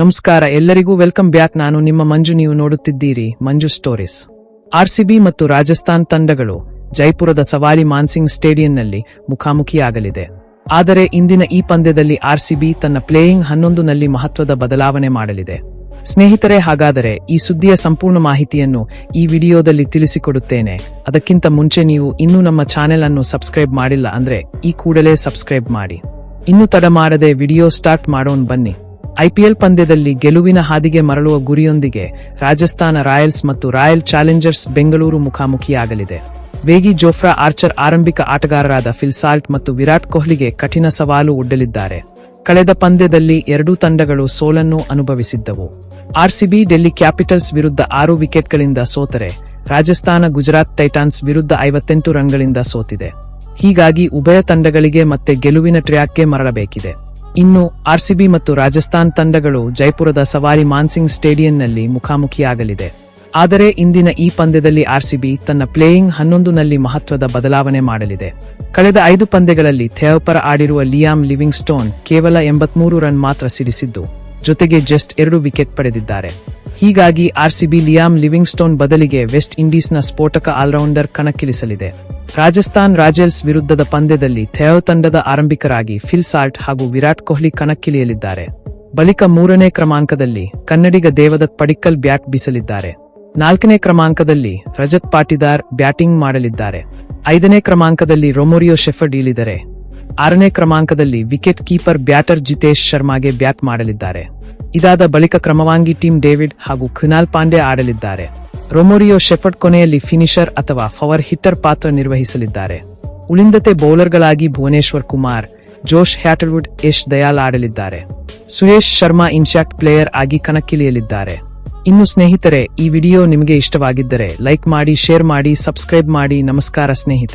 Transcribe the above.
ನಮಸ್ಕಾರ, ಎಲ್ಲರಿಗೂ welcome back. ನಾನು ನಿಮ್ಮ ಮಂಜು, ನೀವು ನೋಡುತ್ತಿದ್ದೀರಿ ಮಂಜು ಸ್ಟೋರೀಸ್. ಆರ್ಸಿಬಿ ಮತ್ತು ರಾಜಸ್ಥಾನ್ ತಂಡಗಳು ಜೈಪುರದ ಸವಾರಿ ಮಾನ್ಸಿಂಗ್ ಸ್ಟೇಡಿಯಂನಲ್ಲಿ ಮುಖಾಮುಖಿಯಾಗಲಿದೆ. ಆದರೆ ಇಂದಿನ ಈ ಪಂದ್ಯದಲ್ಲಿ ಆರ್ಸಿಬಿ ತನ್ನ ಪ್ಲೇಯಿಂಗ್ ಹನ್ನೊಂದುನಲ್ಲಿ ಮಹತ್ವದ ಬದಲಾವಣೆ ಮಾಡಲಿದೆ. ಸ್ನೇಹಿತರೆ, ಹಾಗಾದರೆ ಈ ಸುದ್ದಿಯ ಸಂಪೂರ್ಣ ಮಾಹಿತಿಯನ್ನು ಈ ವಿಡಿಯೋದಲ್ಲಿ ತಿಳಿಸಿಕೊಡುತ್ತೇನೆ. ಅದಕ್ಕಿಂತ ಮುಂಚೆ ನೀವು ಇನ್ನೂ ನಮ್ಮ ಚಾನೆಲ್ ಅನ್ನು ಸಬ್ಸ್ಕ್ರೈಬ್ ಮಾಡಿಲ್ಲ ಅಂದ್ರೆ ಈ ಕೂಡಲೇ ಸಬ್ಸ್ಕ್ರೈಬ್ ಮಾಡಿ. ಇನ್ನು ತಡ ಮಾಡದೆ ವಿಡಿಯೋ ಸ್ಟಾರ್ಟ್ ಮಾಡೋಣ ಬನ್ನಿ. ಐಪಿಎಲ್ ಪಂದ್ಯದಲ್ಲಿ ಗೆಲುವಿನ ಹಾದಿಗೆ ಮರಳುವ ಗುರಿಯೊಂದಿಗೆ ರಾಜಸ್ಥಾನ ರಾಯಲ್ಸ್ ಮತ್ತು ರಾಯಲ್ ಚಾಲೆಂಜರ್ಸ್ ಬೆಂಗಳೂರು ಮುಖಾಮುಖಿಯಾಗಲಿದೆ. ವೇಗಿ ಜೋಫ್ರಾ ಆರ್ಚರ್ ಆರಂಭಿಕ ಆಟಗಾರರಾದ ಫಿಲ್ಸಾಲ್ಟ್ ಮತ್ತು ವಿರಾಟ್ ಕೊಹ್ಲಿಗೆ ಕಠಿಣ ಸವಾಲು ಒಡ್ಡಲಿದ್ದಾರೆ. ಕಳೆದ ಪಂದ್ಯದಲ್ಲಿ ಎರಡೂ ತಂಡಗಳು ಸೋಲನ್ನು ಅನುಭವಿಸಿದ್ದವು. ಆರ್ಸಿಬಿ ಡೆಲ್ಲಿ ಕ್ಯಾಪಿಟಲ್ಸ್ ವಿರುದ್ಧ ಆರು ವಿಕೆಟ್ಗಳಿಂದ ಸೋತರೆ, ರಾಜಸ್ಥಾನ ಗುಜರಾತ್ ಟೈಟಾನ್ಸ್ ವಿರುದ್ಧ ಐವತ್ತೆಂಟು ರನ್ಗಳಿಂದ ಸೋತಿದೆ. ಹೀಗಾಗಿ ಉಭಯ ತಂಡಗಳಿಗೆ ಮತ್ತೆ ಗೆಲುವಿನ ಟ್ರ್ಯಾಕ್ಗೆ ಮರಳಬೇಕಿದೆ. ಇನ್ನು ಆರ್ಸಿಬಿ ಮತ್ತು ರಾಜಸ್ಥಾನ್ ತಂಡಗಳು ಜೈಪುರದ ಸವಾರಿ ಮಾನ್ಸಿಂಗ್ ಸ್ಟೇಡಿಯಂನಲ್ಲಿ ಮುಖಾಮುಖಿಯಾಗಲಿದೆ. ಆದರೆ ಇಂದಿನ ಈ ಪಂದ್ಯದಲ್ಲಿ ಆರ್ಸಿಬಿ ತನ್ನ ಪ್ಲೇಯಿಂಗ್ ಹನ್ನೊಂದುನಲ್ಲಿ ಮಹತ್ವದ ಬದಲಾವಣೆ ಮಾಡಲಿದೆ. ಕಳೆದ ಐದು ಪಂದ್ಯಗಳಲ್ಲಿ ಥೇವಪರ ಆಡಿರುವ ಲಿಯಾಮ್ ಲಿವಿಂಗ್ ಸ್ಟೋನ್ ಕೇವಲ ಎಂಬತ್ಮೂರು ರನ್ ಮಾತ್ರ ಸಿಡಿಸಿದ್ದು, ಜೊತೆಗೆ ಜಸ್ಟ್ ಎರಡು ವಿಕೆಟ್ ಪಡೆದಿದ್ದಾರೆ. ಹೀಗಾಗಿ ಆರ್ಸಿಬಿ ಲಿಯಾಮ್ ಲಿವಿಂಗ್ಸ್ಟೋನ್ ಬದಲಿಗೆ ವೆಸ್ಟ್ ಇಂಡೀಸ್ನ ಸ್ಫೋಟಕ ಆಲ್ರೌಂಡರ್ ಕಣಕ್ಕಿಳಿಸಲಿದೆ. ರಾಜಸ್ಥಾನ್ ರಾಜಲ್ಸ್ ವಿರುದ್ಧದ ಪಂದ್ಯದಲ್ಲಿ ಥೆಯೋ ತಂಡದ ಆರಂಭಿಕರಾಗಿ ಫಿಲ್ ಸಾರ್ಟ್ ಹಾಗೂ ವಿರಾಟ್ ಕೊಹ್ಲಿ ಕಣಕ್ಕಿಳಿಯಲಿದ್ದಾರೆ. ಬಳಿಕ ಮೂರನೇ ಕ್ರಮಾಂಕದಲ್ಲಿ ಕನ್ನಡಿಗ ದೇವದತ್ ಪಡಿಕ್ಕಲ್ ಬ್ಯಾಟ್ ಬೀಸಲಿದ್ದಾರೆ. ನಾಲ್ಕನೇ ಕ್ರಮಾಂಕದಲ್ಲಿ ರಜತ್ ಪಾಟಿದಾರ್ ಬ್ಯಾಟಿಂಗ್ ಮಾಡಲಿದ್ದಾರೆ. ಐದನೇ ಕ್ರಮಾಂಕದಲ್ಲಿ ರೊಮೊರಿಯೋ ಶೆಫರ್ಡ್ ಇಳಿದರೆ, ಆರನೇ ಕ್ರಮಾಂಕದಲ್ಲಿ ವಿಕೆಟ್ ಕೀಪರ್ ಬ್ಯಾಟರ್ ಜಿತೇಶ್ ಶರ್ಮಾಗೆ ಬ್ಯಾಟ್ ಮಾಡಲಿದ್ದಾರೆ. ಇದಾದ ಬಳಿಕ ಕ್ರಮವಾಗಿ ಟೀಮ್ ಡೇವಿಡ್ ಹಾಗೂ ಖುನಾಲ್ ಪಾಂಡೆ ಆಡಲಿದ್ದಾರೆ. ರೊಮೋರಿಯೋ ಶೆಫರ್ಡ್ ಕೊನೆಯಲ್ಲಿ ಫಿನಿಷರ್ ಅಥವಾ ಫವರ್ ಹಿಟ್ಟರ್ ಪಾತ್ರ ನಿರ್ವಹಿಸಲಿದ್ದಾರೆ. ಉಳಿಂದತೆ ಬೌಲರ್ಗಳಾಗಿ ಭುವನೇಶ್ವರ್ ಕುಮಾರ್, ಜೋಶ್ ಹ್ಯಾಟಲ್ವುಡ್ ಯಶ್ ದಯಾಲ್ ಆಡಲಿದ್ದಾರೆ. ಸುರೇಶ್ ಶರ್ಮಾ ಇನ್ಶಾಕ್ಟ್ ಪ್ಲೇಯರ್ ಆಗಿ ಕಣಕ್ಕಿಳಿಯಲಿದ್ದಾರೆ. ಇನ್ನು ಸ್ನೇಹಿತರೆ, ಈ ವಿಡಿಯೋ ನಿಮಗೆ ಇಷ್ಟವಾಗಿದ್ದರೆ ಲೈಕ್ ಮಾಡಿ, ಶೇರ್ ಮಾಡಿ, ಸಬ್ಸ್ಕ್ರೈಬ್ ಮಾಡಿ. ನಮಸ್ಕಾರ ಸ್ನೇಹಿತರೆ.